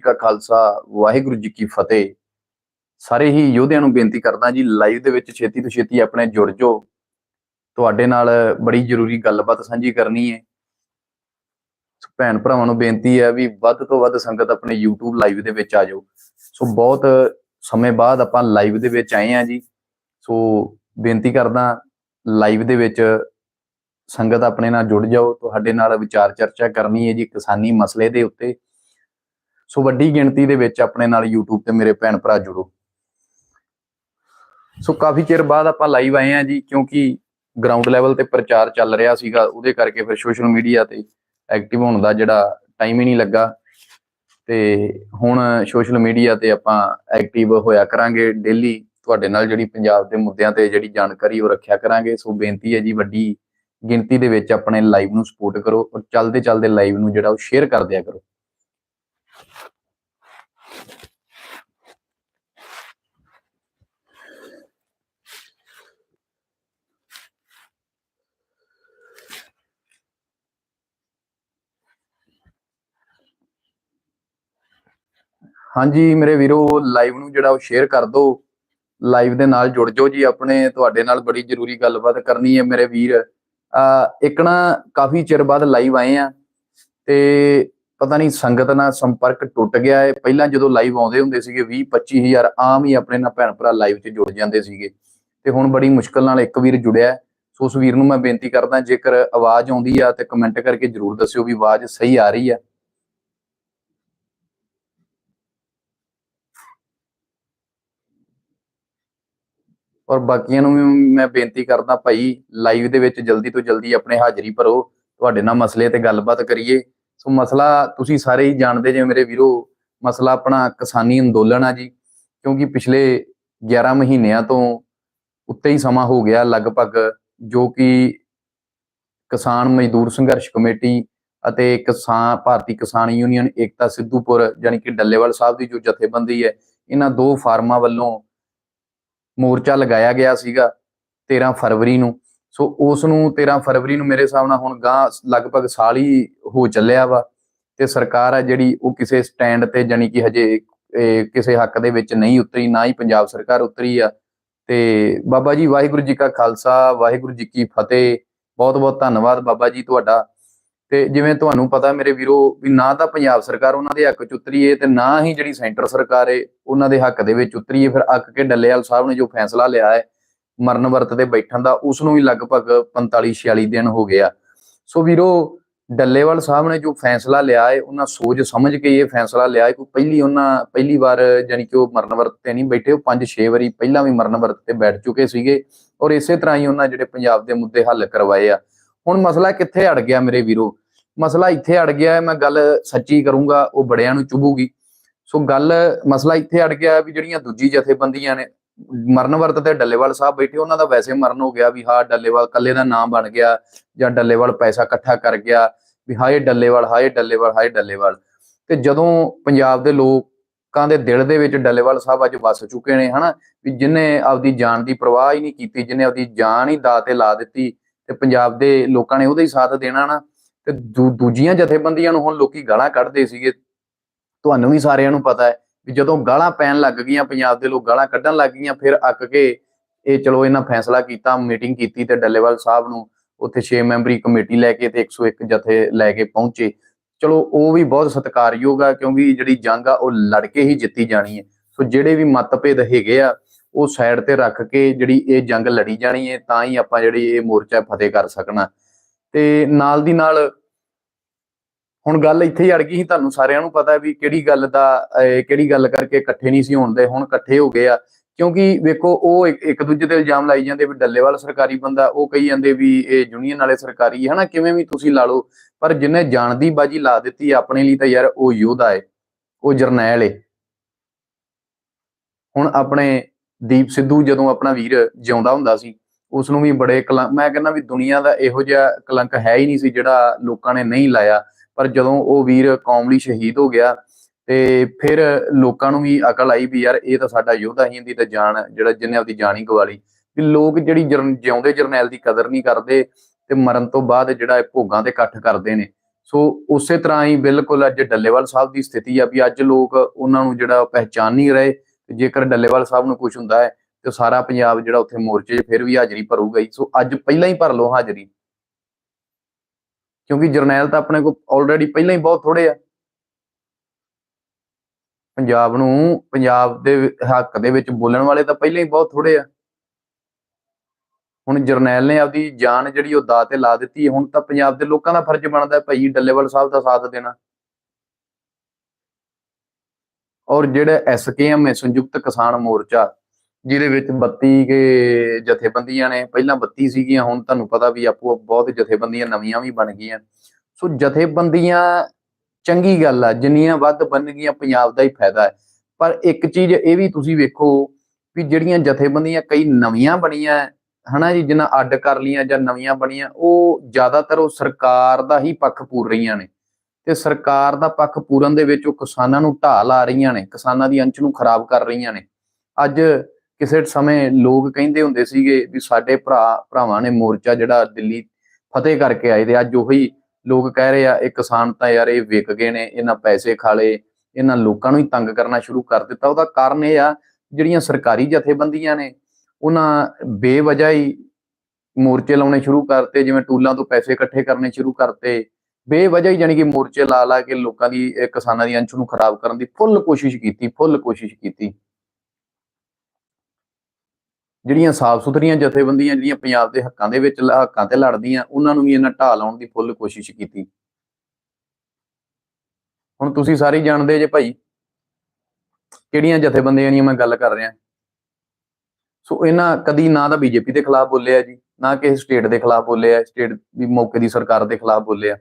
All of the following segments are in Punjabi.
ਜੀ ਕਾ ਖਾਲਸਾ, ਵਾਹਿਗੁਰੂ ਜੀ ਕੀ ਫਤਿਹ। ਸਾਰੇ ਹੀ ਯੋਧਿਆਂ ਨੂੰ ਬੇਨਤੀ ਕਰਦਾ ਜੀ ਲਾਈਵ ਦੇ ਵਿੱਚ ਛੇਤੀ ਤੋਂ ਛੇਤੀ ਆਪਣੇ ਜੁੜ ਜਾਓ। ਤੁਹਾਡੇ ਨਾਲ ਬੜੀ ਜ਼ਰੂਰੀ ਗੱਲਬਾਤ ਸਾਂਝੀ ਕਰਨੀ ਹੈ। ਭੈਣ ਭਰਾਵਾਂ ਨੂੰ ਬੇਨਤੀ ਹੈ ਵੀ ਵੱਧ ਤੋਂ ਵੱਧ ਸੰਗਤ ਆਪਣੇ YouTube ਲਾਈਵ ਦੇ ਵਿੱਚ ਆ ਜਾਓ। ਸੋ ਬਹੁਤ ਸਮੇਂ ਬਾਅਦ ਆਪਾਂ ਲਾਈਵ ਦੇ ਵਿੱਚ ਆਏ ਆ ਜੀ। ਸੋ ਬੇਨਤੀ ਕਰਦਾ ਲਾਈਵ ਦੇ ਵਿੱਚ ਸੰਗਤ ਆਪਣੇ ਨਾਲ ਜੁੜ ਜਾਓ। ਤੁਹਾਡੇ ਨਾਲ ਵਿਚਾਰ ਚਰਚਾ ਕਰਨੀ ਹੈ ਜੀ, ਕਿਸਾਨੀ ਮਸਲੇ ਦੇ ਉੱਤੇ। ਸੋ ਵੱਡੀ ਗਿਣਤੀ ਦੇ ਵਿੱਚ ਆਪਣੇ ਨਾਲ YouTube ਤੇ ਮੇਰੇ ਭੈਣ ਭਰਾ ਜੁੜੋ। ਸੋ ਕਾਫੀ ਚਿਰ ਬਾਅਦ ਆਪਾਂ ਲਾਈਵ ਆਏ ਆ ਜੀ, ਕਿਉਂਕਿ ਗਰਾਊਂਡ ਲੈਵਲ ਤੇ ਪ੍ਰਚਾਰ ਚੱਲ ਰਿਹਾ ਸੀਗਾ, ਉਹਦੇ ਕਰਕੇ ਫਿਰ ਸੋਸ਼ਲ ਮੀਡੀਆ ਤੇ ਐਕਟਿਵ ਹੋਣ ਦਾ ਜਿਹੜਾ ਟਾਈਮ ਹੀ ਨਹੀਂ ਲੱਗਾ। ਤੇ ਹੁਣ ਸੋਸ਼ਲ ਮੀਡੀਆ ਤੇ ਆਪਾਂ ਐਕਟਿਵ ਹੋਇਆ ਕਰਾਂਗੇ ਡੇਲੀ ਤੁਹਾਡੇ ਨਾਲ ਜਿਹੜੀ ਪੰਜਾਬ ਦੇ ਮੁੱਦਿਆਂ ਤੇ ਜਿਹੜੀ ਜਾਣਕਾਰੀ ਉਹ ਰੱਖਿਆ ਕਰਾਂਗੇ। ਸੋ ਬੇਨਤੀ ਹੈ ਜੀ, ਵੱਡੀ ਗਿਣਤੀ ਦੇ ਵਿੱਚ ਆਪਣੇ ਲਾਈਵ ਨੂੰ ਸਪੋਰਟ ਕਰੋ ਔਰ ਚੱਲਦੇ ਚੱਲਦੇ ਲਾਈਵ ਨੂੰ ਜਿਹੜਾ ਉਹ ਸ਼ੇਅਰ ਕਰ ਦਿਆ ਕਰੋ। ਹਾਂਜੀ ਮੇਰੇ ਵੀਰੋ ਲਾਈਵ ਨੂੰ ਜਿਹੜਾ ਉਹ ਸ਼ੇਅਰ ਕਰ ਦਿਓ। ਲਾਈਵ ਦੇ ਨਾਲ ਜੁੜ ਜਾਓ ਜੀ ਆਪਣੇ, ਤੁਹਾਡੇ ਨਾਲ ਬੜੀ ਜ਼ਰੂਰੀ ਗੱਲਬਾਤ ਕਰਨੀ ਹੈ ਮੇਰੇ ਵੀਰ। ਇੱਕ ਨਾ ਕਾਫੀ ਚਿਰ ਬਾਅਦ ਲਾਈਵ ਆਏ ਆ ਤੇ ਪਤਾ ਨਹੀਂ ਸੰਗਤ ਨਾਲ ਸੰਪਰਕ ਟੁੱਟ ਗਿਆ ਹੈ। ਪਹਿਲਾਂ ਜਦੋਂ ਲਾਈਵ ਆਉਂਦੇ ਹੁੰਦੇ ਸੀਗੇ 20 25000 ਆਮ ਹੀ ਆਪਣੇ ਨਾਲ ਭੈਣ ਭਰਾ ਲਾਈਵ 'ਚ ਜੁੜ ਜਾਂਦੇ ਸੀਗੇ। ਤੇ ਹੁਣ ਬੜੀ ਮੁਸ਼ਕਲ ਨਾਲ ਇੱਕ ਵੀਰ ਜੁੜਿਆ ਸੋ ਉਸ ਵੀਰ ਨੂੰ ਮੈਂ ਬੇਨਤੀ ਕਰਦਾ, ਜੇਕਰ ਆਵਾਜ਼ ਆਉਂਦੀ ਆ ਤੇ ਕਮੈਂਟ ਕਰਕੇ ਜਰੂਰ ਦੱਸਿਓ ਵੀ ਆਵਾਜ਼ ਸਹੀ ਆ ਰਹੀ ਆ ਔਰ ਬਾਕੀਆਂ ਨੂੰ ਵੀ ਮੈਂ ਬੇਨਤੀ ਕਰਦਾ ਭਾਈ ਲਾਈਵ ਦੇ ਵਿੱਚ ਜਲਦੀ ਤੋਂ ਜਲਦੀ ਆਪਣੇ ਹਾਜ਼ਰੀ ਭਰੋ। ਤੁਹਾਡੇ ਨਾਲ ਮਸਲੇ ਤੇ ਗੱਲਬਾਤ ਕਰੀਏ। ਸੋ ਮਸਲਾ ਤੁਸੀਂ ਸਾਰੇ ਹੀ ਜਾਣਦੇ ਜੇ ਮੇਰੇ ਵੀਰੋ, ਮਸਲਾ ਆਪਣਾ ਕਿਸਾਨੀ ਅੰਦੋਲਨ ਆ ਜੀ। ਕਿਉਂਕਿ ਪਿਛਲੇ 11 ਮਹੀਨਿਆਂ ਤੋਂ ਉੱਤੇ ਹੀ ਸਮਾਂ ਹੋ ਗਿਆ ਲਗਭਗ, ਜੋ ਕਿ ਕਿਸਾਨ ਮਜ਼ਦੂਰ ਸੰਘਰਸ਼ ਕਮੇਟੀ ਅਤੇ ਕਿਸਾਨ ਭਾਰਤੀ ਕਿਸਾਨ ਯੂਨੀਅਨ ਏਕਤਾ ਸਿੱਧੂਪੁਰ ਯਾਨੀ ਕਿ ਡੱਲੇਵਾਲ ਸਾਹਿਬ ਦੀ ਜੋ ਜਥੇਬੰਦੀ ਹੈ, ਇਹਨਾਂ ਦੋ ਫਾਰਮਾਂ ਵੱਲੋਂ ਮੋਰਚਾ ਲਗਾਇਆ ਗਿਆ ਸੀਗਾ 13 ਫਰਵਰੀ ਨੂੰ। ਸੋ ਉਸ ਨੂੰ 13 ਫਰਵਰੀ ਨੂੰ ਮੇਰੇ ਹਿਸਾਬ ਨਾਲ ਹੁਣ ਗਾਂ ਲਗਭਗ ਸਾਲ ਹੀ ਹੋ ਚੱਲਿਆ ਵਾ ਤੇ ਸਰਕਾਰ ਆ ਜਿਹੜੀ ਉਹ ਕਿਸੇ ਸਟੈਂਡ ਤੇ ਜਾਨੀ ਕਿ ਹਜੇ ਕਿਸੇ ਹੱਕ ਦੇ ਵਿੱਚ ਨਹੀਂ ਉਤਰੀ, ਨਾ ਹੀ ਪੰਜਾਬ ਸਰਕਾਰ ਉਤਰੀ ਆ। ਤੇ ਬਾਬਾ ਜੀ ਵਾਹਿਗੁਰੂ ਜੀ ਕਾ ਖਾਲਸਾ, ਵਾਹਿਗੁਰੂ ਜੀ ਕੀ ਫਤਿਹ। ਬਹੁਤ ਬਹੁਤ ਧੰਨਵਾਦ ਬਾਬਾ ਜੀ ਤੁਹਾਡਾ। ਤੇ ਜਿਵੇਂ ਤੁਹਾਨੂੰ ਪਤਾ ਮੇਰੇ ਵੀਰੋ ਵੀ ਨਾ ਤਾਂ ਪੰਜਾਬ ਸਰਕਾਰ ਉਹਨਾਂ ਦੇ ਹੱਕ ਚ ਉਤਰੀਏ ਏ ਤੇ ਨਾ ਹੀ ਜਿਹੜੀ ਸੈਂਟਰ ਸਰਕਾਰ ਏ, ਉਹਨਾਂ ਦੇ ਹੱਕ ਦੇ ਵਿੱਚ ਉਤਰੀਏ ਫਿਰ ਅੱਕ ਕੇ ਡੱਲੇਵਾਲ ਸਾਹਿਬ ਨੇ ਜੋ ਫੈਸਲਾ ਲਿਆ ਹੈ ਮਰਨ ਵਰਤ ਤੇ ਬੈਠਣ ਦਾ, ਉਸ ਨੂੰ ਵੀ ਲਗਭਗ 45 46 ਦਿਨ ਹੋ ਗਿਆ ਸੋ ਵੀਰੋ, ਡੱਲੇਵਾਲ ਸਾਹਿਬ ਨੇ ਜੋ ਫੈਸਲਾ ਲਿਆ ਹੈ ਉਹਨਾਂ ਸੋਚ ਸਮਝ ਕੇ ਇਹ ਫੈਸਲਾ ਲਿਆ ਹੈ ਕੋਈ ਪਹਿਲੀ ਉਹਨਾਂ, ਪਹਿਲੀ ਵਾਰ ਜਾਨੀ ਕਿ ਉਹ ਮਰਨ ਵਰਤ ਤੇ ਨਹੀਂ ਬੈਠੇ, ਉਹ 5-6 ਵਾਰੀ ਪਹਿਲਾਂ ਵੀ ਮਰਨ ਵਰਤ ਤੇ ਬੈਠ ਚੁੱਕੇ ਸੀਗੇ ਔਰ ਇਸੇ ਤਰ੍ਹਾਂ ਹੀ ਉਹਨਾਂ ਜਿਹੜੇ ਪੰਜਾਬ ਦੇ ਮੁੱਦੇ ਹੱਲ ਕਰਵਾਏ ਆ। ਹੁਣ ਮਸਲਾ ਕਿੱਥੇ ਅੜ ਗਿਆ ਮੇਰੇ ਵੀਰੋ? ਮਸਲਾ ਇੱਥੇ ਅੜ ਗਿਆ ਹੈ, ਮੈਂ ਗੱਲ ਸੱਚੀ ਕਰੂੰਗਾ, ਉਹ ਬੜਿਆਂ ਨੂੰ ਚੁਭੂਗੀ। ਸੋ ਗੱਲ, ਮਸਲਾ ਇੱਥੇ ਅੜ ਗਿਆ ਵੀ ਜਿਹੜੀਆਂ ਦੂਜੀ ਜਥੇਬੰਦੀਆਂ ਨੇ ਮਰਨ ਵਰਤ ਤੇ ਡੱਲੇਵਾਲ ਸਾਹਿਬ ਬੈਠੇ, ਉਹਨਾਂ ਦਾ ਵੈਸੇ ਮਰਨ ਹੋ ਗਿਆ ਵੀ ਹਾਂ, ਡੱਲੇਵਾਲ ਕੱਲੇ ਦਾ ਨਾਮ ਬਣ ਗਿਆ, ਜਾਂ ਡੱਲੇਵਾਲ ਪੈਸਾ ਇਕੱਠਾ ਕਰ ਗਿਆ, ਵੀ ਹਾਏ ਡੱਲੇਵਾਲ ਹਾਏ ਡੱਲੇਵਾਲ ਹਾਏ ਡੱਲੇਵਾਲ। ਤੇ ਜਦੋਂ ਪੰਜਾਬ ਦੇ ਲੋਕਾਂ ਦੇ ਦਿਲ ਦੇ ਵਿੱਚ ਡੱਲੇਵਾਲ ਸਾਹਿਬ ਅੱਜ ਵਸ ਚੁੱਕੇ ਨੇ, ਹਨਾ, ਵੀ ਜਿਨੇ ਆਪਦੀ ਜਾਨ ਦੀ ਪਰਵਾਹ ਹੀ ਨਹੀਂ ਕੀਤੀ, ਜਿਨੇ ਆਪਦੀ ਜਾਨ ਹੀ ਦਾਅ ਤੇ ਲਾ ਦਿੱਤੀ, ਤੇ ਪੰਜਾਬ ਦੇ ਲੋਕਾਂ ਨੇ ਉਹਦਾ ਹੀ ਸਾਥ ਦੇਣਾ ਨਾ ਤੇ ਦੂ- ਦੂਜੀਆਂ ਜਥੇਬੰਦੀਆਂ ਨੂੰ ਹੁਣ ਲੋਕੀ ਗਾਲਾਂ ਕੱਢਦੇ ਸੀਗੇ। ਤੁਹਾਨੂੰ ਵੀ ਸਾਰਿਆਂ ਨੂੰ ਪਤਾ ਹੈ ਵੀ ਜਦੋਂ ਗਾਲਾਂ ਪੈਣ ਲੱਗ ਗਈਆਂ, ਪੰਜਾਬ ਦੇ ਲੋਕ ਗਾਲਾਂ ਕੱਢਣ ਲੱਗ ਗਈਆਂ, ਫਿਰ ਅੱਕ ਕੇ ਇਹ ਚਲੋ ਇਹਨਾਂ ਫੈਸਲਾ ਕੀਤਾ, ਮੀਟਿੰਗ ਕੀਤੀ ਤੇ ਡੱਲੇਵਾਲ ਸਾਹਿਬ ਨੂੰ ਉੱਥੇ 6 ਮੈਂਬਰੀ ਕਮੇਟੀ ਲੈ ਕੇ ਤੇ 101 ਜਥੇ ਲੈ ਕੇ ਪਹੁੰਚੇ। ਚਲੋ ਉਹ ਵੀ ਬਹੁਤ ਸਤਿਕਾਰਯੋਗ ਆ, ਕਿਉਂਕਿ ਜਿਹੜੀ ਜੰਗ ਆ, ਉਹ ਲੜ ਕੇ ਹੀ ਜਿੱਤੀ ਜਾਣੀ ਹੈ। ਸੋ ਜਿਹੜੇ ਵੀ ਮਤਭੇਦ ਹੈਗੇ ਆ, ਉਹ ਸਾਈਡ ਤੇ ਰੱਖ ਕੇ ਜਿਹੜੀ ਇਹ ਜੰਗ ਲੜੀ ਜਾਣੀ ਹੈ, ਤਾਂ ਹੀ ਆਪਾਂ ਜਿਹੜੀ ਇਹ ਮੋਰਚਾ ਫਤਿਹ ਕਰ ਸਕਣਾ। ਤੇ ਨਾਲ ਦੀ ਨਾਲ ਹੁਣ ਗੱਲ ਇੱਥੇ ਹੀ ਅੜ ਗਈ ਸੀ, ਤੁਹਾਨੂੰ ਸਾਰਿਆਂ ਨੂੰ ਪਤਾ ਵੀ ਕਿਹੜੀ ਗੱਲ ਦਾ ਕਿਹੜੀ ਗੱਲ ਕਰਕੇ ਇਕੱਠੇ ਨਹੀਂ ਸੀ ਹੁੰਦੇ ਹੁਣ ਇਕੱਠੇ ਹੋ ਗਏ ਆ। ਕਿਉਂਕਿ ਵੇਖੋ, ਉਹ ਇੱਕ ਦੂਜੇ ਤੇ ਇਲਜ਼ਾਮ ਲਾਈ ਜਾਂਦੇ ਵੀ ਡੱਲੇਵਾਲ ਸਰਕਾਰੀ ਬੰਦਾ, ਉਹ ਕਹੀ ਜਾਂਦੇ ਵੀ ਇਹ ਯੂਨੀਅਨ ਵਾਲੇ ਸਰਕਾਰੀ ਹਨਾ? ਕਿਵੇਂ ਵੀ ਤੁਸੀਂ ਲਾ ਲਓ, ਪਰ ਜਿਨੇ ਜਾਣ ਦੀ ਬਾਜੀ ਲਾ ਦਿੱਤੀ ਆਪਣੇ ਲਈ ਤਾਂ ਯਾਰ ਉਹ ਯੋਧਾ ਏ, ਉਹ ਜਰਨੈਲ ਏ। ਹੁਣ ਆਪਣੇ ਦੀਪ ਸਿੱਧੂ ਜਦੋਂ ਆਪਣਾ ਵੀਰ ਜਿਉਂਦਾ ਹੁੰਦਾ ਸੀ ਉਸ ਨੂੰ ਵੀ ਬੜੇ ਕਲੰਕ ਮੈਂ ਕਹਿੰਦਾ ਵੀ ਦੁਨੀਆ ਦਾ ਇਹੋ ਜਿਹਾ ਕਲੰਕ ਹੈ ਹੀ ਨਹੀਂ ਸੀ ਜਿਹੜਾ ਲੋਕਾਂ ਨੇ ਨਹੀਂ ਲਾਇਆ। ਪਰ ਜਦੋਂ ਉਹ ਵੀਰ ਕੌਮ ਲਈ ਸ਼ਹੀਦ ਹੋ ਗਿਆ ਤੇ ਫਿਰ ਲੋਕਾਂ ਨੂੰ ਵੀ ਅਕਲ ਆਈ ਵੀ ਯਾਰ ਇਹ ਤਾਂ ਸਾਡਾ ਯੋਧਾ ਹੀ ਇਹਦੀ ਤਾਂ ਜਾਨ ਜਿਹੜਾ ਜਿਹਨੇ ਆਪਦੀ ਜਾਨ ਹੀ ਗਵਾਲੀ। ਵੀ ਲੋਕ ਜਿਹੜੀ ਜਰਨ- ਜਿਉਂਦੇ ਜਰਨੈਲ ਦੀ ਕਦਰ ਨਹੀਂ ਕਰਦੇ ਤੇ ਮਰਨ ਤੋਂ ਬਾਅਦ ਜਿਹੜਾ ਇਹ ਭੋਗਾਂ ਤੇ ਇਕੱਠ ਕਰਦੇ ਨੇ। ਸੋ ਉਸੇ ਤਰ੍ਹਾਂ ਹੀ ਬਿਲਕੁਲ ਅੱਜ ਡੱਲੇਵਾਲ ਸਾਹਿਬ ਦੀ ਸਥਿਤੀ ਆ ਵੀ ਅੱਜ ਲੋਕ ਉਹਨਾਂ ਨੂੰ ਜਿਹੜਾ ਪਹਿਚਾਨ ਨਹੀਂ ਰਹੇ ਜੇਕਰ ਡੱਲੇਵਾਲ ਸਾਹਿਬ ਨੂੰ ਕੁਝ ਹੁੰਦਾ ਹੈ ਤੇ ਸਾਰਾ ਪੰਜਾਬ ਜਿਹੜਾ ਉੱਥੇ ਮੋਰਚੇ 'ਚ ਫਿਰ ਵੀ ਹਾਜ਼ਰੀ ਭਰੂਗਾ ਹੀ ਸੋ ਅੱਜ ਪਹਿਲਾਂ ਹੀ ਭਰ ਲਓ ਹਾਜ਼ਰੀ। ਕਿਉਂਕਿ ਜਰਨੈਲ ਤਾਂ ਆਪਣੇ ਕੋਲ ਆਲਰੇਡੀ ਪਹਿਲਾਂ ਹੀ ਬਹੁਤ ਥੋੜੇ ਆ। ਪੰਜਾਬ ਨੂੰ ਪੰਜਾਬ ਦੇ ਹੱਕ ਦੇ ਵਿੱਚ ਬੋਲਣ ਵਾਲੇ ਤਾਂ ਪਹਿਲਾਂ ਹੀ ਬਹੁਤ ਥੋੜੇ ਆ। ਹੁਣ ਜਰਨੈਲ ਨੇ ਆਪਦੀ ਜਾਨ ਜਿਹੜੀ ਉਹ ਦਾਅ ਤੇ ਲਾ ਦਿੱਤੀ ਹੁਣ ਤਾਂ ਪੰਜਾਬ ਦੇ ਲੋਕਾਂ ਦਾ ਫਰਜ਼ ਬਣਦਾ ਭਾਈ ਡੱਲੇਵਾਲ ਸਾਹਿਬ ਦਾ ਸਾਥ ਦੇਣਾ। ਔਰ ਜਿਹੜਾ ਐਸਕੇਐਮ ਹੈ, ਸੰਯੁਕਤ ਕਿਸਾਨ ਮੋਰਚਾ ਜਿਹਦੇ ਵਿੱਚ 32 ਕੇ ਜਥੇਬੰਦੀਆਂ ਨੇ, ਪਹਿਲਾਂ 32 ਸੀਗੀਆਂ, ਹੁਣ ਤੁਹਾਨੂੰ ਪਤਾ ਵੀ ਆਪੋ ਬਹੁਤ ਜਥੇਬੰਦੀਆਂ ਨਵੀਆਂ ਵੀ ਬਣ ਗਈਆਂ। ਸੋ ਜਥੇਬੰਦੀਆਂ ਚੰਗੀ ਗੱਲ ਆ, ਜਿੰਨੀਆਂ ਵੱਧ ਬਣਨਗੀਆਂ ਪੰਜਾਬ ਦਾ ਹੀ ਫਾਇਦਾ ਹੈ। ਪਰ ਇੱਕ ਚੀਜ਼ ਇਹ ਵੀ ਤੁਸੀਂ ਵੇਖੋ ਵੀ ਜਿਹੜੀਆਂ ਜਥੇਬੰਦੀਆਂ ਕਈ ਨਵੀਆਂ ਬਣੀਆਂ, ਹਨਾ ਜੀ ਜਿਨ੍ਹਾਂ ਅੱਡ ਕਰ ਲੀਆਂ ਜਾਂ ਨਵੀਆਂ ਬਣੀਆਂ, ਉਹ ਜ਼ਿਆਦਾਤਰ ਉਹ ਸਰਕਾਰ ਦਾ ਹੀ ਪੱਖ ਪੂਰ ਰਹੀਆਂ ਨੇ। ਤੇ ਸਰਕਾਰ ਦਾ ਪੱਖ ਪੂਰਨ ਦੇ ਵਿੱਚ ਉਹ ਕਿਸਾਨਾਂ ਨੂੰ ਢਾਹ ਲਾ ਰਹੀਆਂ ਨੇ, ਕਿਸਾਨਾਂ ਦੀ ਅੰਚ ਨੂੰ ਖਰਾਬ ਕਰ ਰਹੀਆਂ ਨੇ। ਅੱਜ ਕਿਸੇ ਸਮੇਂ ਲੋਕ ਕਹਿੰਦੇ ਹੁੰਦੇ ਸੀਗੇ ਵੀ ਸਾਡੇ ਭਰਾ, ਭਰਾਵਾਂ ਨੇ ਮੋਰਚਾ ਜਿਹੜਾ ਦਿੱਲੀ ਫਤਿਹ ਕਰਕੇ ਆਏ ਤੇ ਅੱਜ ਉਹੀ ਲੋਕ ਕਹਿ ਰਹੇ ਆ, ਇਹ ਕਿਸਾਨ ਤਾਂ ਯਾਰ ਇਹ ਵਿਕ ਗਏ ਨੇ, ਇਹਨਾਂ ਪੈਸੇ ਖਾ ਲਏ, ਇਹਨਾਂ ਲੋਕਾਂ ਨੂੰ ਹੀ ਤੰਗ ਕਰਨਾ ਸ਼ੁਰੂ ਕਰ ਦਿੱਤਾ। ਉਹਦਾ ਕਾਰਨ ਇਹ ਆ, ਜਿਹੜੀਆਂ ਸਰਕਾਰੀ ਜਥੇਬੰਦੀਆਂ ਨੇ, ਉਹਨਾਂ ਬੇਵਜ੍ਹਾ ਹੀ ਮੋਰਚੇ ਲਾਉਣੇ ਸ਼ੁਰੂ ਕਰਤੇ, ਜਿਵੇਂ ਟੂਲਾਂ ਤੋਂ ਪੈਸੇ ਇਕੱਠੇ ਕਰਨੇ ਸ਼ੁਰੂ ਕਰਤੇ। ਬੇਵਜ੍ਹਾ ਹੀ ਜਾਨੀ ਕਿ ਮੋਰਚੇ ਲਾ ਲਾ ਕੇ ਲੋਕਾਂ ਦੀ ਕਿਸਾਨਾਂ ਦੀ ਅੰਸ਼ ਨੂੰ ਖਰਾਬ ਕਰਨ ਦੀ ਫੁੱਲ ਕੋਸ਼ਿਸ਼ ਕੀਤੀ, ਫੁੱਲ ਕੋਸ਼ਿਸ਼ ਕੀਤੀ। ਜਿਹੜੀਆਂ ਸਾਫ਼ ਸੁਥਰੀਆਂ ਜਥੇਬੰਦੀਆਂ ਜਿਹੜੀਆਂ ਪੰਜਾਬ ਦੇ ਹੱਕਾਂ ਦੇ ਵਿੱਚ ਹੱਕਾਂ ਤੇ ਲੜਦੀਆਂ, ਉਹਨਾਂ ਨੂੰ ਵੀ ਇਹਨਾਂ ਢਾਹ ਲਾਉਣ ਦੀ ਫੁੱਲ ਕੋਸ਼ਿਸ਼ ਕੀਤੀ। ਹੁਣ ਤੁਸੀਂ ਸਾਰੇ ਜਾਣਦੇ ਜੇ ਭਾਈ, ਕਿਹੜੀਆਂ ਜਥੇਬੰਦੀਆਂ ਦੀ ਮੈਂ ਗੱਲ ਕਰ ਰਿਹਾ। ਸੋ ਇਹਨਾਂ ਕਦੀ ਨਾ ਤਾਂ ਬੀਜੇਪੀ ਦੇ ਖਿਲਾਫ ਬੋਲਿਆ ਜੀ, ਨਾ ਕਿਸੇ ਸਟੇਟ ਦੇ ਖਿਲਾਫ ਬੋਲਿਆ, ਸਟੇਟ ਦੀ ਮੌਕੇ ਦੀ ਸਰਕਾਰ ਦੇ ਖਿਲਾਫ ਬੋਲਿਆ।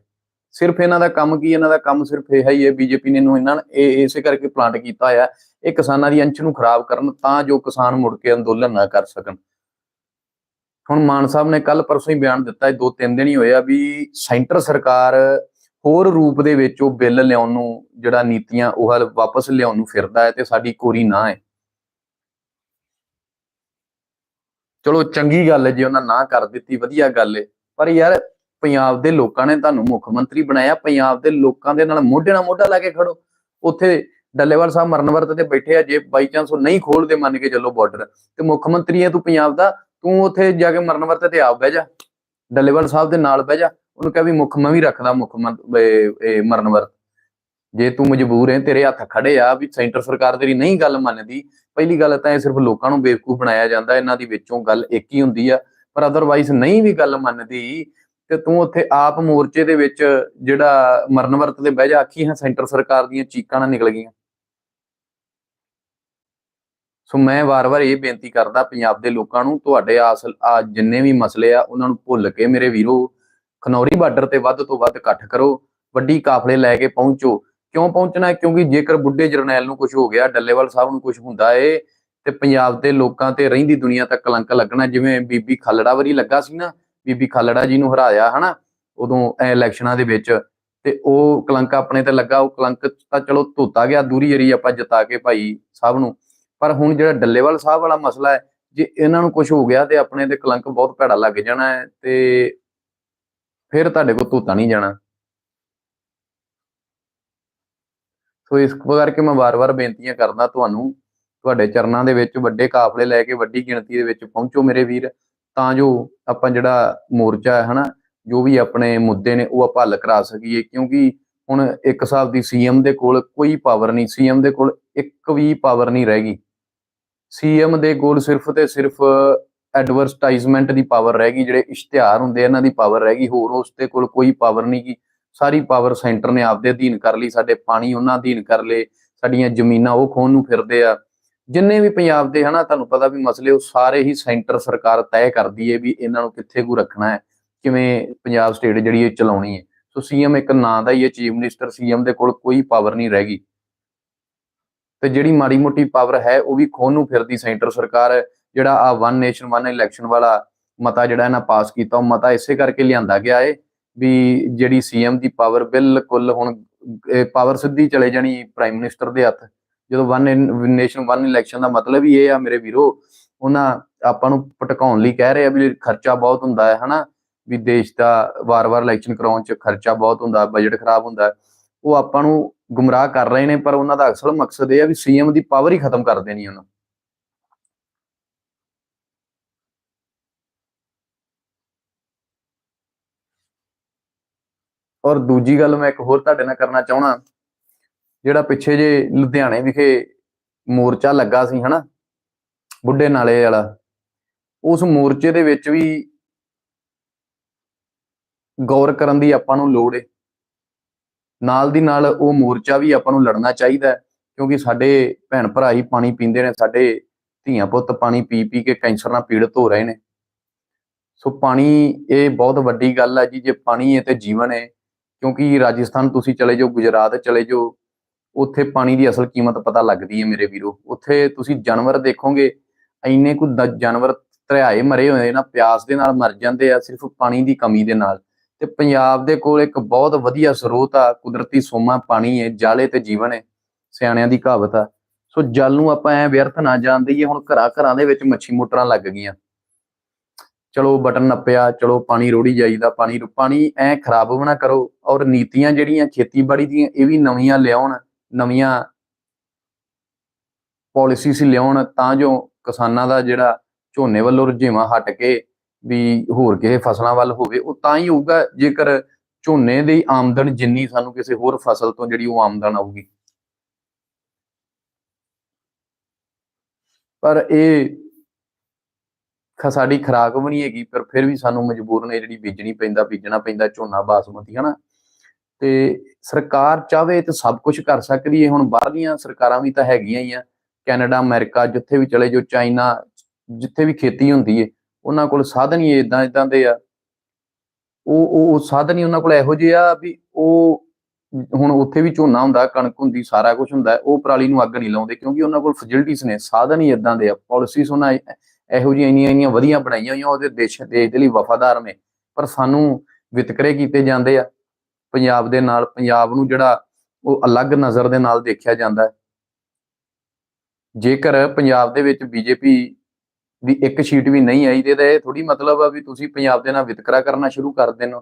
ਸਿਰਫ ਇਹਨਾਂ ਦਾ ਕੰਮ ਕੀ, ਇਹਨਾਂ ਦਾ ਕੰਮ ਸਿਰਫ ਇਹ ਹੀ ਹੈ ਬੀਜੇਪੀ ਨੇ ਇਹਨੂੰ ਇਹਨਾਂ ਇਹ, ਇਸੇ ਕਰਕੇ ਪਲਾਂਟ ਕੀਤਾ ਹੋਇਆ ਇਹ ਕਿਸਾਨਾਂ ਦੀ ਅੰਸ਼ ਨੂੰ ਖਰਾਬ ਕਰਨ ਤਾਂ ਜੋ ਕਿਸਾਨ ਮੁੜ ਕੇ ਅੰਦੋਲਨ ਨਾ ਕਰ ਸਕਣ। ਹੁਣ ਮਾਨ ਸਾਹਿਬ ਨੇ ਕੱਲ ਪਰਸੋਂ ਹੀ ਬਿਆਨ ਦਿੱਤਾ ਹੈ ਦੋ ਤਿੰਨ ਦਿਨ ਹੀ ਹੋਇਆ ਵੀ ਸੈਂਟਰ ਸਰਕਾਰ ਹੋਰ ਰੂਪ ਦੇ ਵਿੱਚ ਉਹ ਬਿੱਲ ਲਿਆਉਣ ਨੂੰ, ਜਿਹੜਾ ਨੀਤੀਆਂ, ਉਹ ਹਲ ਵਾਪਸ ਲਿਆਉਣ ਨੂੰ ਫਿਰਦਾ ਹੈ ਤੇ ਸਾਡੀ ਕੋਰੀ ਨਾ ਹੈ। ਚਲੋ ਚੰਗੀ ਗੱਲ ਹੈ, ਜੇ ਉਹਨਾਂ ਨਾ ਕਰ ਦਿੱਤੀ, ਵਧੀਆ ਗੱਲ ਹੈ। ਪਰ ਯਾਰ ਪੰਜਾਬ ਦੇ ਲੋਕਾਂ ਨੇ ਤੁਹਾਨੂੰ ਮੁੱਖ ਮੰਤਰੀ ਬਣਾਇਆ, ਪੰਜਾਬ ਦੇ ਲੋਕਾਂ ਦੇ ਨਾਲ ਮੋਢੇ ਨਾਲ ਮੋਢਾ ਲਾ ਕੇ ਖੜੋ। ਉੱਥੇ ਡੱਲੇਵਾਲ ਸਾਹਿਬ ਮਰਨ ਵਰਤ ਤੇ ਬੈਠੇ ਆ, ਜੇ ਬਾਈ ਚਾਂਸ ਉਹ ਨਹੀਂ ਖੋਲਦੇ ਮੰਨ ਕੇ ਚੱਲੋ ਬਾਰਡਰ ਤੇ ਮੁੱਖ ਮੰਤਰੀ ਹੈ ਤੂੰ ਪੰਜਾਬ ਦਾ, ਤੂੰ ਉੱਥੇ ਜਾ ਕੇ ਮਰਨ ਵਰਤ ਤੇ ਆਪ ਬਹਿ ਜਾ। ਡੱਲੇਵਾਲ ਸਾਹਿਬ ਦੇ ਨਾਲ ਬਹਿ ਜਾ, ਉਹਨੂੰ ਕਹੇ ਵੀ ਮੁੱਖ, ਮੈਂ ਵੀ ਰੱਖਦਾ ਮੁੱਖ ਮੰਤ- ਇਹ- ਮਰਨ ਵਰਤ। ਜੇ ਤੂੰ ਮਜਬੂਰ ਹੈ, ਤੇਰੇ ਹੱਥ ਖੜੇ ਆ ਵੀ ਸੈਂਟਰ ਸਰਕਾਰ ਤੇਰੀ ਨਹੀਂ ਗੱਲ ਮੰਨਦੀ, ਪਹਿਲੀ ਗੱਲ ਤਾਂ ਇਹ ਸਿਰਫ ਲੋਕਾਂ ਨੂੰ ਬੇਵਕੂਫ ਬਣਾਇਆ ਜਾਂਦਾ, ਇਹਨਾਂ ਦੀ ਵਿੱਚੋਂ ਗੱਲ ਇੱਕ ਹੀ ਹੁੰਦੀ ਆ, ਪਰ ਅਦਰਵਾਈਜ਼ ਨਹੀਂ ਵੀ ਗੱਲ ਮੰਨਦੀ। ਤੇ ਤੂੰ ਉੱਥੇ ਆਪ ਮੋਰਚੇ ਦੇ ਵਿੱਚ ਜਿਹੜਾ ਮਰਨ ਵਰਤ ਤੇ ਬਹਿ ਜਾ ਆਖੀ ਹਾਂ ਸੈਂਟਰ ਸਰਕਾਰ ਦੀਆਂ ਚੀਕਾਂ ਨਾਲ ਨਿਕਲ ਗਈਆਂ। ਸੋ ਮੈਂ ਵਾਰ-ਵਾਰ ਇਹ ਬੇਨਤੀ ਕਰਦਾ ਪੰਜਾਬ ਦੇ ਲੋਕਾਂ ਨੂੰ, ਤੁਹਾਡੇ ਆਸ ਆ ਜਿੰਨੇ ਵੀ ਮਸਲੇ ਆ, ਉਹਨਾਂ ਨੂੰ ਭੁੱਲ ਕੇ ਮੇਰੇ ਵੀਰੋ, ਖਨੌਰੀ ਬਾਰਡਰ ਤੇ ਵੱਧ ਤੋਂ ਵੱਧ ਇਕੱਠ ਕਰੋ, ਵੱਡੀ ਕਾਫਲੇ ਲੈ ਕੇ ਪਹੁੰਚੋ। ਕਿਉਂ ਪਹੁੰਚਣਾ? ਕਿਉਂਕਿ ਜੇਕਰ ਬੁੱਢੇ ਜਰਨੈਲ ਨੂੰ ਕੁਝ ਹੋ ਗਿਆ, ਡੱਲੇਵਾਲ ਸਾਹਿਬ ਨੂੰ ਕੁਝ ਹੁੰਦਾ ਏ, ਤੇ ਪੰਜਾਬ ਦੇ ਲੋਕਾਂ ਤੇ ਰਹਿੰਦੀ ਦੁਨੀਆ ਤੱਕ ਕਲੰਕ ਲੱਗਣਾ, ਜਿਵੇਂ ਬੀਬੀ ਖਾਲੜਾ ਵਰੀ ਲੱਗਾ ਸੀ ਨਾ ਬੀਬੀ ਖਾਲੜਾ ਜੀ ਨੂੰ ਹਰਾਇਆ, ਹਨਾ? ਉਦੋਂ ਇਲੈਕਸ਼ਨਾਂ ਦੇ ਵਿੱਚ ਤੇ ਉਹ ਕਲੰਕ ਆਪਣੇ ਤੇ ਲੱਗਾ, ਉਹ ਕਲੰਕ ਤਾਂ ਚਲੋ ਧੋਤਾ ਗਿਆ, ਦੂਰੀ ਜਰੀ ਆਪਾਂ ਜਿਤਾ ਕੇ ਭਾਈ ਸਾਹਿਬ ਨੂੰ। ਪਰ ਹੁਣ ਜਿਹੜਾ ਡੱਲੇਵਾਲ ਸਾਹਿਬ ਵਾਲਾ ਮਸਲਾ ਹੈ, ਜੇ ਇਹਨਾਂ ਨੂੰ ਕੁਝ ਹੋ ਗਿਆ ਤੇ ਆਪਣੇ ਤੇ ਕਲੰਕ ਬਹੁਤ ਭੈੜਾ ਲੱਗ ਜਾਣਾ ਹੈ ਤੇ ਫਿਰ ਤੁਹਾਡੇ ਕੋਲ ਧੋਤਾ ਨਹੀਂ ਜਾਣਾ। ਸੋ ਇਸ ਕਰਕੇ ਮੈਂ ਵਾਰ-ਵਾਰ ਬੇਨਤੀਆਂ ਕਰਦਾ ਤੁਹਾਨੂੰ, ਤੁਹਾਡੇ ਚਰਨਾਂ ਦੇ ਵਿੱਚ ਵੱਡੇ ਕਾਫਲੇ ਲੈ ਕੇ ਵੱਡੀ ਗਿਣਤੀ ਦੇ ਵਿੱਚ ਪਹੁੰਚੋ ਮੇਰੇ ਵੀਰ। ਤਾਂ ਜੋ ਆਪਾਂ ਜਿਹੜਾ ਮੋਰਚਾ ਹੈ ਹਨਾ, ਜੋ ਵੀ ਆਪਣੇ ਮੁੱਦੇ ਨੇ ਉਹ ਆਪਾਂ ਹੱਲ ਕਰਾ ਸਕੀਏ, ਕਿਉਂਕਿ ਹੁਣ ਇੱਕ ਹਿਸਾਬ ਦੀ ਸੀਐਮ ਦੇ ਕੋਲ ਕੋਈ ਪਾਵਰ ਨਹੀਂ ਸੀਐਮ ਦੇ ਕੋਲ ਇੱਕ ਵੀ ਪਾਵਰ ਨਹੀਂ ਰਹਿ ਗਈ। ਸੀਐਮ ਦੇ ਕੋਲ ਸਿਰਫ ਤੇ ਸਿਰਫ ਐਡਵਰਟਾਈਜ਼ਮੈਂਟ ਦੀ ਪਾਵਰ ਰਹਿ ਗਈ, ਜਿਹੜੇ ਇਸ਼ਤਿਹਾਰ ਹੁੰਦੇ ਇਹਨਾਂ ਦੀ ਪਾਵਰ ਰਹਿ ਗਈ, ਹੋਰ ਉਸ ਤੇ ਕੋਲ ਕੋਈ ਪਾਵਰ ਨਹੀਂ ਗੀ ਸਾਰੀ ਪਾਵਰ ਸੈਂਟਰ ਨੇ ਆਪਦੇ ਅਧੀਨ ਕਰ ਲਈ, ਸਾਡੇ ਪਾਣੀ ਉਹਨਾਂ ਅਧੀਨ ਕਰ ਲਏ, ਸਾਡੀਆਂ ਜ਼ਮੀਨਾਂ ਉਹ ਖੋਣ ਨੂੰ ਫਿਰਦੇ ਆ। ਜਿੰਨੇ ਵੀ ਪੰਜਾਬ ਦੇ, ਹਨਾ, ਤੁਹਾਨੂੰ ਪਤਾ ਵੀ ਮਸਲੇ ਉਹ ਸਾਰੇ ਹੀ ਸੈਂਟਰ ਸਰਕਾਰ ਤੈਅ ਕਰਦੀ ਹੈ ਵੀ ਇਹਨਾਂ ਨੂੰ ਕਿੱਥੇ ਕੋ ਰੱਖਣਾ ਹੈ, ਕਿਵੇਂ ਪੰਜਾਬ ਸਟੇਟ ਜਿਹੜੀ ਇਹ ਚਲਾਉਣੀ ਹੈ ਸੋ ਸੀਐਮ ਇੱਕ ਨਾਂ ਦਾ ਹੀ ਹੈ, ਚੀਫ ਮਿਨਿਸਟਰ ਸੀਐਮ ਦੇ ਕੋਲ ਕੋਈ ਪਾਵਰ ਨਹੀਂ ਰਹਿ ਗਈ। ਤੇ ਜਿਹੜੀ ਮਾੜੀ ਮੋਟੀ ਪਾਵਰ ਹੈ, ਉਹ ਵੀ ਖੋਣ ਨੂੰ ਫਿਰਦੀ ਸੈਂਟਰ ਸਰਕਾਰ, ਜਿਹੜਾ ਆ ਵਨ ਨੇਸ਼ਨ ਵਨ ਇਲੈਕਸ਼ਨ ਵਾਲਾ ਮਤਾ ਜਿਹੜਾ ਇਹਨਾਂ ਪਾਸ ਕੀਤਾ, ਉਹ ਮਤਾ ਇਸੇ ਕਰਕੇ ਲਿਆਂਦਾ ਗਿਆ ਏ ਵੀ ਜਿਹੜੀ ਸੀਐਮ ਦੀ ਪਾਵਰ ਬਿਲਕੁਲ ਹੁਣ ਪਾਵਰ ਸਿੱਧੀ ਚਲੇ ਜਾਣੀ ਪ੍ਰਾਈਮ ਮਿਨਿਸਟਰ ਦੇ ਹੱਥ। ਜਦੋਂ ਵਨ ਨੇਸ਼ਨ ਵਨ ਇਲੈਕਸ਼ਨ ਦਾ ਮਤਲਬ ਹੀ ਇਹ ਆ ਮੇਰੇ ਵੀਰੋ, ਉਹਨਾਂ ਆਪਾਂ ਨੂੰ ਭਟਕਾਉਣ ਲਈ ਕਹਿ ਰਹੇ ਆ ਵੀ ਖਰਚਾ ਬਹੁਤ ਹੁੰਦਾ ਹੈ, ਹਨਾ? ਵੀ ਦੇਸ਼ ਦਾ ਵਾਰ-ਵਾਰ ਇਲੈਕਸ਼ਨ ਕਰਾਉਣ ਚ ਖਰਚਾ ਬਹੁਤ ਹੁੰਦਾ ਬਜਟ ਖਰਾਬ ਹੁੰਦਾ ਉਹ ਆਪਾਂ ਨੂੰ ਗੁੰਮਰਾਹ ਕਰ ਰਹੇ ਨੇ, ਪਰ ਉਹਨਾਂ ਦਾ ਅਸਲ ਮਕਸਦ ਇਹ ਆ ਵੀ ਸੀਐਮ ਦੀ ਪਾਵਰ ਹੀ ਖਤਮ ਕਰ ਦੇਣੀ ਉਹਨਾਂ ਔਰ ਦੂਜੀ ਗੱਲ ਮੈਂ ਇੱਕ ਹੋਰ ਤੁਹਾਡੇ ਨਾਲ ਕਰਨਾ ਚਾਹਣਾ ਜਿਹੜਾ ਪਿੱਛੇ ਜੇ ਲੁਧਿਆਣੇ ਵਿਖੇ ਮੋਰਚਾ ਲੱਗਾ ਸੀ, ਹਨਾ? ਬੁੱਢੇ ਨਾਲੇ ਵਾਲਾ। ਉਸ ਮੋਰਚੇ ਦੇ ਵਿੱਚ ਵੀ ਗੌਰ ਕਰਨ ਦੀ ਆਪਾਂ ਨੂੰ ਲੋੜ ਏ। ਨਾਲ ਦੀ ਨਾਲ ਉਹ ਮੋਰਚਾ ਵੀ ਆਪਾਂ ਨੂੰ ਲੜਨਾ ਚਾਹੀਦਾ ਕਿਉਂਕਿ ਸਾਡੇ ਭੈਣ ਭਰਾ ਹੀ ਪਾਣੀ ਪੀਂਦੇ ਨੇ, ਸਾਡੇ ਧੀਆਂ ਪੁੱਤ ਪਾਣੀ ਪੀ ਪੀ ਕੇ ਕੈਂਸਰ ਨਾਲ ਪੀੜਤ ਹੋ ਰਹੇ ਨੇ। ਸੋ ਪਾਣੀ ਇਹ ਬਹੁਤ ਵੱਡੀ ਗੱਲ ਹੈ ਜੀ, ਜੇ ਪਾਣੀ ਹੈ ਤੇ ਜੀਵਨ ਹੈ, ਕਿਉਂਕਿ ਰਾਜਸਥਾਨ ਤੁਸੀਂ ਚਲੇ ਜਾਓ, ਗੁਜਰਾਤ ਚਲੇ ਜਾਓ ਉੱਥੇ ਪਾਣੀ ਦੀ ਅਸਲ ਕੀਮਤ ਪਤਾ ਲੱਗਦੀ ਹੈ ਮੇਰੇ ਵੀਰੋ। ਉੱਥੇ ਤੁਸੀਂ ਜਾਨਵਰ ਦੇਖੋਗੇ, ਇੰਨੇ ਕੁ ਦ- ਜਾਨਵਰ ਧਰਿਆਏ ਮਰੇ ਹੋਏ ਨਾ ਪਿਆਸ ਦੇ ਨਾਲ ਮਰ ਜਾਂਦੇ ਆ, ਸਿਰਫ ਪਾਣੀ ਦੀ ਕਮੀ ਦੇ ਨਾਲ। ਤੇ ਪੰਜਾਬ ਦੇ ਕੋਲ ਇੱਕ ਬਹੁਤ ਵਧੀਆ ਸਰੋਤ ਆ, ਕੁਦਰਤੀ ਸੋਮਾ ਪਾਣੀ ਹੈ, ਜਾਲੇ ਤੇ ਜੀਵਨ ਹੈ, ਸਿਆਣਿਆਂ ਦੀ ਕਹਾਵਤ ਆ। ਸੋ ਜਲ ਨੂੰ ਆਪਾਂ ਐ ਵਿਅਰਥ ਨਾ ਜਾਣ ਦਈਏ, ਹੁਣ ਘਰਾਂ ਘਰਾਂ ਦੇ ਵਿੱਚ ਮੱਛੀ ਮੋਟਰਾਂ ਲੱਗ ਗਈਆਂ। ਚਲੋ ਬਟਨ ਨੱਪਿਆ, ਚਲੋ ਪਾਣੀ ਰੋੜੀ ਜਾਈਦਾ, ਪਾਣੀ ਪਾਣੀ ਐ ਖਰਾਬ ਬਣਾ ਕਰੋ, ਔਰ ਨੀਤੀਆਂ ਜਿਹੜੀਆਂ ਖੇਤੀਬਾੜੀ ਦੀਆਂ, ਇਹ ਵੀ ਨਵੀਆਂ ਲਿਆਉਣ। ਨਵੀਆਂ ਪਾਲਿਸੀਸ ਲਿਆਉਣ ਤਾਂ ਜੋ ਕਿਸਾਨਾਂ ਦਾ ਜਿਹੜਾ ਝੋਨੇ ਵੱਲੋਂ ਰੁਝੇਵਾਂ ਹਟ ਕੇ ਵੀ ਹੋਰ ਕਿਸੇ ਫਸਲਾਂ ਵੱਲ ਹੋਵੇ, ਉਹ ਤਾਂ ਹੀ ਹੋਊਗਾ ਜੇਕਰ ਝੋਨੇ ਦੀ ਆਮਦਨ ਜਿੰਨੀ ਸਾਨੂੰ ਕਿਸੇ ਹੋਰ ਫਸਲ ਤੋਂ ਜਿਹੜੀ ਉਹ ਆਮਦਨ ਆਊਗੀ। ਪਰ ਇਹ ਸਾਡੀ ਖਰਾਕ ਵੀ ਨਹੀਂ ਹੈਗੀ, ਪਰ ਫਿਰ ਵੀ ਸਾਨੂੰ ਮਜਬੂਰਨ ਇਹ ਜਿਹੜੀ ਬੀਜਣੀ ਪੈਂਦਾ, ਬੀਜਣਾ ਪੈਂਦਾ ਝੋਨਾ, ਬਾਸਮਤੀ, ਹਨਾ? ਤੇ ਸਰਕਾਰ ਚਾਹਵੇ ਤਾਂ ਸਭ ਕੁਝ ਕਰ ਸਕਦੀ ਹੈ ਹੁਣ ਬਾਹਰਲੀਆਂ ਸਰਕਾਰਾਂ ਵੀ ਤਾਂ ਹੈਗੀਆਂ ਹੀ ਆ। ਕੈਨੇਡਾ, ਅਮਰੀਕਾ, ਜਿੱਥੇ ਵੀ ਚਲੇ ਜਾਓ, ਚਾਈਨਾ, ਜਿੱਥੇ ਵੀ ਖੇਤੀ ਹੁੰਦੀ ਹੈ ਉਹਨਾਂ ਕੋਲ ਸਾਧਨ ਹੀ ਇਦਾਂ ਇਦਾਂ ਦੇ ਆ। ਉਹ ਉਹ ਸਾਧਨ ਹੀ ਉਹਨਾਂ ਕੋਲ ਇਹੋ ਜਿਹੇ ਆ ਵੀ ਉਹ ਹੁਣ ਉੱਥੇ ਵੀ ਝੋਨਾ ਹੁੰਦਾ, ਕਣਕ ਹੁੰਦੀ, ਸਾਰਾ ਕੁਝ ਹੁੰਦਾ, ਉਹ ਪਰਾਲੀ ਨੂੰ ਅੱਗ ਨਹੀਂ ਲਾਉਂਦੇ ਕਿਉਂਕਿ ਉਹਨਾਂ ਕੋਲ ਫੈਸਿਲਿਟੀਆਂ ਨੇ, ਸਾਧਨ ਹੀ ਇਦਾਂ ਦੇ ਆ। ਪਾਲਿਸੀਜ਼ ਉਹਨਾਂ ਇਹੋ ਜਿਹੀਆਂ ਇੰਨੀਆਂ ਇੰਨੀਆਂ ਵਧੀਆ ਬਣਾਈਆਂ ਹੋਈਆਂ, ਉਹਦੇ ਦੇਸ਼ ਦੇਸ਼ ਦੇ ਲਈ ਵਫਾਦਾਰ ਨੇ। ਪਰ ਸਾਨੂੰ ਵਿਤਕਰੇ ਕੀਤੇ ਜਾਂਦੇ ਆ। ਪੰਜਾਬ ਦੇ ਨਾਲ, ਪੰਜਾਬ ਨੂੰ ਜਿਹੜਾ ਉਹ ਅਲੱਗ ਨਜ਼ਰ ਦੇ ਨਾਲ ਦੇਖਿਆ ਜਾਂਦਾ ਹੈ। ਜੇਕਰ ਪੰਜਾਬ ਦੇ ਵਿੱਚ ਬੀਜੇਪੀ ਦੀ ਇੱਕ ਸੀਟ ਵੀ ਨਹੀਂ ਆਈ ਤੇ ਤਾਂ ਇਹ ਥੋੜੀ ਮਤਲਬ ਆ ਵੀ ਤੁਸੀਂ ਪੰਜਾਬ ਦੇ ਨਾਲ ਵਿਤਕਰਾ ਕਰਨਾ ਸ਼ੁਰੂ ਕਰ ਦੇਣਾ।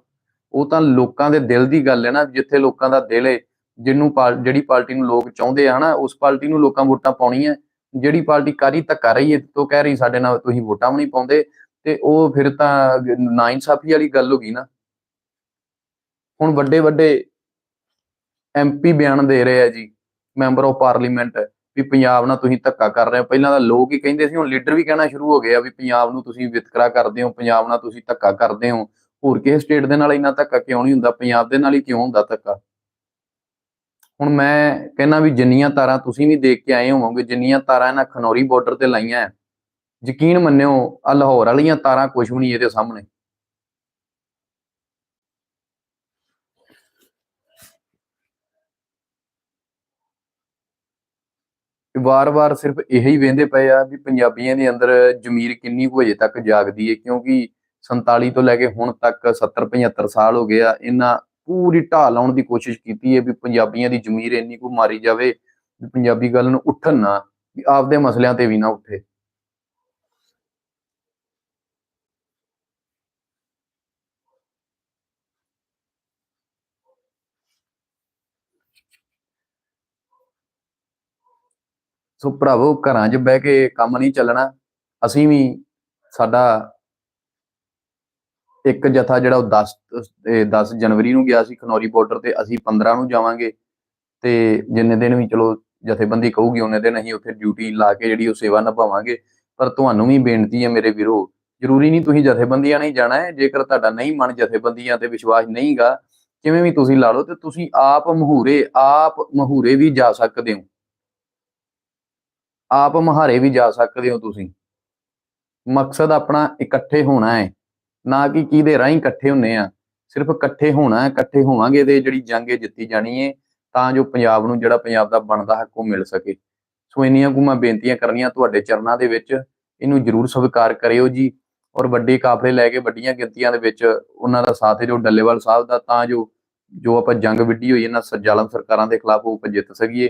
ਉਹ ਤਾਂ ਲੋਕਾਂ ਦੇ ਦਿਲ ਦੀ ਗੱਲ ਹੈ ਨਾ, ਜਿੱਥੇ ਲੋਕਾਂ ਦਾ ਦਿਲ ਹੈ ਜਿਹਨੂੰ ਪਾਲ- ਜਿਹੜੀ ਪਾਰਟੀ ਨੂੰ ਲੋਕ ਚਾਹੁੰਦੇ ਆ ਹਨਾ, ਉਸ ਪਾਰਟੀ ਨੂੰ ਲੋਕਾਂ ਵੋਟਾਂ ਪਾਉਣੀਆਂ। ਜਿਹੜੀ ਪਾਰਟੀ ਕਾਰੀ ਧੱਕਾ ਰਹੀ ਹੈ, ਤੋਂ ਕਹਿ ਰਹੀ ਸਾਡੇ ਨਾਲ ਤੁਸੀਂ ਵੋਟਾਂ ਵੀ ਨਹੀਂ ਪਾਉਂਦੇ। ਤੇ ਉਹ ਫਿਰ ਤਾਂ ਨਾ ਇਨਸਾਫੀ ਵਾਲੀ ਗੱਲ ਹੋ ਗਈ ਨਾ। ਹੁਣ ਵੱਡੇ ਵੱਡੇ ਐਮਪੀ ਬਿਆਨ ਦੇ ਰਹੇ ਆ ਜੀ ਮੈਂਬਰ ਆਫ ਪਾਰਲੀਮੈਂਟ ਵੀ ਪੰਜਾਬ ਨਾਲ ਤੁਸੀਂ ਧੱਕਾ ਕਰ ਰਹੇ ਹੋ। ਪਹਿਲਾਂ ਤਾਂ ਲੋਕ ਹੀ ਕਹਿੰਦੇ ਸੀ ਹੁਣ ਲੀਡਰ ਵੀ ਕਹਿਣਾ ਸ਼ੁਰੂ ਹੋ ਗਏ ਆ ਵੀ ਪੰਜਾਬ ਨੂੰ ਤੁਸੀਂ ਵਿਤਕਰਾ ਕਰਦੇ ਹੋ ਪੰਜਾਬ ਨਾਲ ਤੁਸੀਂ ਧੱਕਾ ਕਰਦੇ ਹੋ। ਹੋਰ ਕਿਸੇ ਸਟੇਟ ਦੇ ਨਾਲ ਇੰਨਾ ਧੱਕਾ ਕਿਉਂ ਨਹੀਂ ਹੁੰਦਾ? ਪੰਜਾਬ ਦੇ ਨਾਲ ਹੀ ਕਿਉਂ ਹੁੰਦਾ ਧੱਕਾ? ਹੁਣ ਮੈਂ ਕਹਿੰਦਾ ਵੀ ਜਿੰਨੀਆਂ ਤਾਰਾਂ ਤੁਸੀਂ ਵੀ ਦੇਖ ਕੇ ਆਏ ਹੋਵੋਗੇ ਜਿੰਨੀਆਂ ਤਾਰਾਂ ਇਹਨਾਂ ਖਨੌਰੀ ਬਾਰਡਰ ਤੇ ਲਾਈਆਂ ਹੈ, ਯਕੀਨ ਮੰਨਿਓ ਆ ਲਾਹੌਰ ਵਾਲੀਆਂ ਤਾਰਾਂ ਕੁਝ ਵੀ ਨਹੀਂ ਇਹਦੇ ਸਾਹਮਣੇ। ਵਾਰ-ਵਾਰ ਸਿਰਫ ਇਹੀ ਵੇਂਦੇ ਪਏ ਆ ਵੀ ਪੰਜਾਬੀਆਂ ਦੇ ਅੰਦਰ ਜ਼ਮੀਰ ਕਿੰਨੀ ਕੁ ਹਜੇ ਤੱਕ ਜਾਗਦੀ ਹੈ ਕਿਉਂਕਿ 47 ਤੋਂ ਲੈ ਕੇ ਹੁਣ ਤੱਕ 70 75 ਸਾਲ ਹੋ ਗਏ ਆ, ਇਹਨਾਂ ਪੂਰੀ ਢਾਹ ਲਾਉਣ ਦੀ ਕੋਸ਼ਿਸ਼ ਕੀਤੀ ਹੈ ਵੀ ਪੰਜਾਬੀਆਂ ਦੀ ਜ਼ਮੀਰ ਇੰਨੀ ਕੁ ਮਾਰੀ ਜਾਵੇ ਵੀ ਪੰਜਾਬੀ ਗੱਲ ਨੂੰ ਉੱਠਣ ਨਾ, ਵੀ ਆਪਦੇ ਮਸਲਿਆਂ ਤੇ ਵੀ ਨਾ ਉੱਠੇ। ਸੋ ਭਰਾਵੋ, ਘਰਾਂ 'ਚ ਬਹਿ ਕੇ ਕੰਮ ਨਹੀਂ ਚੱਲਣਾ। ਅਸੀਂ ਵੀ ਸਾਡਾ ਇੱਕ ਜਥਾ ਜਿਹੜਾ ਉਹ 10 ਇਹ 10 ਜਨਵਰੀ ਨੂੰ ਗਿਆ ਸੀ ਖਨੌਰੀ ਬਾਰਡਰ ਤੇ, ਅਸੀਂ 15 ਨੂੰ ਜਾਵਾਂਗੇ। ਤੇ ਜਿੰਨੇ ਦਿਨ ਵੀ ਚਲੋ ਜਥੇਬੰਦੀ ਕਹੂਗੀ ਉਹਨੇ ਦਿਨ ਅਸੀਂ ਉੱਥੇ ਡਿਊਟੀ ਲਾ ਕੇ ਜਿਹੜੀ ਉਹ ਸੇਵਾ ਨਿਭਾਵਾਂਗੇ। ਪਰ ਤੁਹਾਨੂੰ ਵੀ ਬੇਨਤੀ ਹੈ ਮੇਰੇ ਵੀਰੋ, ਜ਼ਰੂਰੀ ਨਹੀਂ ਤੁਸੀਂ ਜਥੇਬੰਦੀਆਂ ਨਹੀਂ ਜਾਣਾ ਹੈ। ਜੇਕਰ ਤੁਹਾਡਾ ਨਹੀਂ ਮਨ ਜਥੇਬੰਦੀਆਂ ਤੇ ਵਿਸ਼ਵਾਸ ਨਹੀਂਗਾ, ਕਿਵੇਂ ਵੀ ਤੁਸੀਂ ਲਾ ਲਓ ਤੇ ਤੁਸੀਂ ਆਪ ਮਹੂਰੇ ਆਪ ਮਹੂਰੇ ਵੀ ਜਾ ਸਕਦੇ ਹੋ। ਆਪ ਮਹਾਰੇ ਵੀ ਜਾ ਸਕਦੇ ਹੋ ਤੁਸੀਂ। ਮਕਸਦ ਆਪਣਾ ਇਕੱਠੇ ਹੋਣਾ ਹੈ। ਨਾ ਕਿ ਕਿਹਦੇ ਰਾਹੀਂ ਇਕੱਠੇ ਹੁੰਨੇ ਆ। ਸਿਰਫ ਇਕੱਠੇ ਹੋਣਾ ਹੈ, ਇਕੱਠੇ ਹੋਵਾਂਗੇ ਤੇ ਜਿਹੜੀ ਜੰਗ ਇਹ ਜਿੱਤੀ ਜਾਣੀ ਹੈ। ਤਾਂ ਜੋ ਪੰਜਾਬ ਨੂੰ ਜਿਹੜਾ ਪੰਜਾਬ ਦਾ ਬਣਦਾ ਹੱਕ ਉਹ ਮਿਲ ਸਕੇ। ਸੋ ਇੰਨੀਆਂ ਕੁ ਮੈਂ ਬੇਨਤੀਆਂ ਕਰਨੀਆਂ ਤੁਹਾਡੇ ਚਰਨਾਂ ਦੇ ਵਿੱਚ। ਇਹਨੂੰ ਜਰੂਰ ਸਵੀਕਾਰ ਕਰਿਓ ਜੀ। ਔਰ ਵੱਡੇ ਕਾਫਲੇ ਲੈ ਕੇ ਵੱਡੀਆਂ ਗਿਣਤੀਆਂ ਦੇ ਵਿੱਚ ਉਹਨਾਂ ਦਾ ਸਾਥ ਹੈ ਜੋ ਡੱਲੇਵਾਲ ਸਾਹਿਬ ਦਾ। ਤਾਂ ਜੋ ਜੋ ਆਪਾਂ ਜੰਗ ਵਿੱਢੀ ਹੋਈ ਇਹਨਾਂ ਸਜਾਲਮ ਸਰਕਾਰਾਂ ਦੇ ਖਿਲਾਫ ਉਹ ਆਪਾਂ ਜਿੱਤ ਸਕੀਏ।